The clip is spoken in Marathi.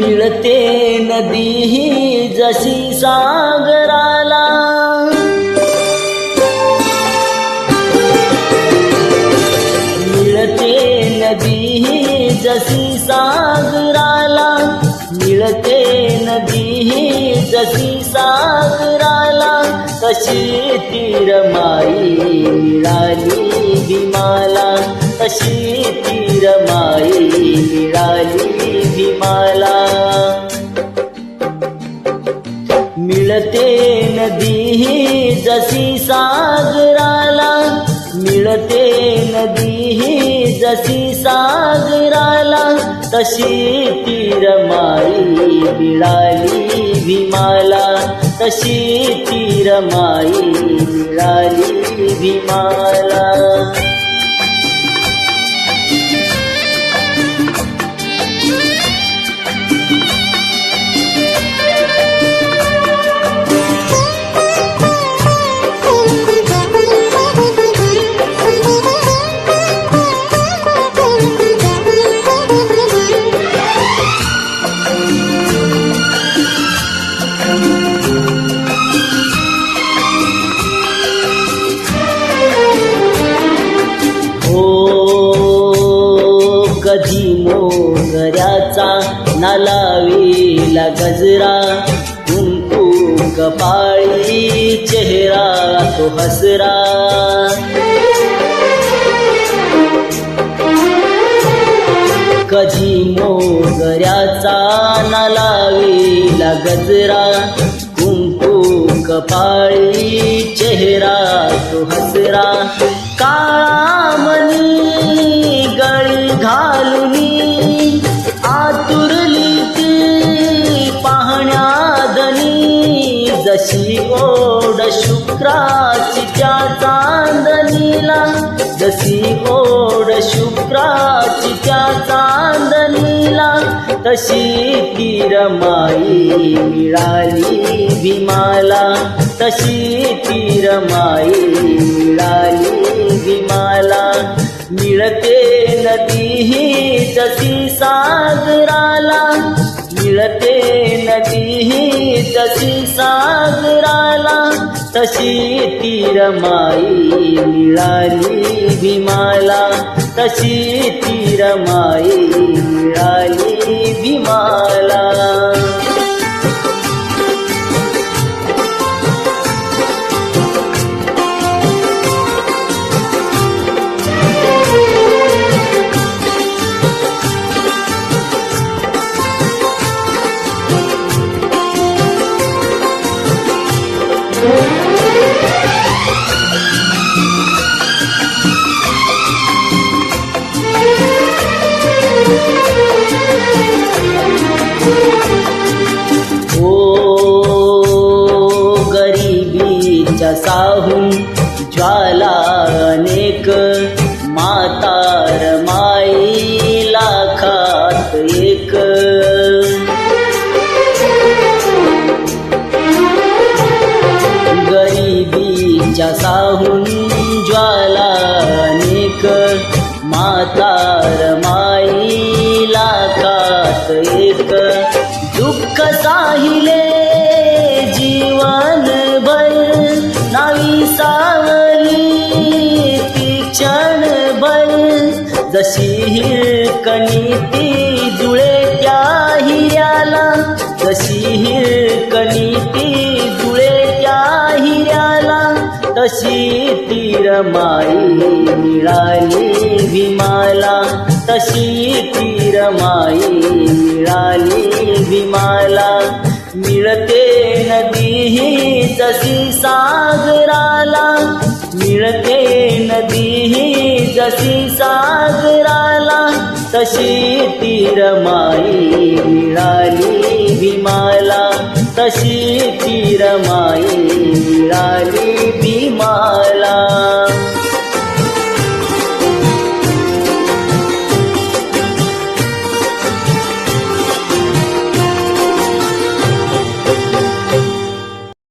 मिळते नदी ही जशी सागराला. मिळते नदी जशी सागराला. मिळते नदी जशी सागराला. तशी तीरमाई मिळाली भीमाला. तशी तीरमाई मिळते नदी ही जशी सागराला तशी तीरमाई मिळाली भीमाला. तशी तीरमाई मिळाली भीमाला. कधी मोगऱ्याचा नालावीला गजरा. कुंकू कपाळी चेहरा तो हसरा. कधी मोगऱ्याचा नालावीला गजरा. कुंकू कपाळी चेहरा तो हसरा. काळा मनी ओढ शुक्राची त्या चांदणीला. जशी ओढ शुक्राची त्या चांदणीला तशी तीरमाई मिळाली भीमाला. तशी तीरमाई मिळाली भीमाला. मिळते नदी ही तशी सागराला. मिळते नदी जशी सागराला. तशी तीरमाई मिळाली भीमाला. तशी तीरमाई मिळाली झाला अनेक मातार माई लाखात एक. गरिबीच्या साहून ज्वाला अनेक मातार माई लाखात एक. दुःख साहिले जीवन भर नावी सावली जशी हिरकणी ती जुळे त्या हिऱ्याला जशी हिरकणी ती जुळे त्या हिऱ्याला तशी तीरमाई मिळाली भीमाला तशी तीरमाई मिळाली भीमाला. मिळते नदी जशी सागराला मिळते नदी जशी सागराला तशी तीरमाई मिळाली भीमाला. तशी तीरमाई मिळाली भीमाला.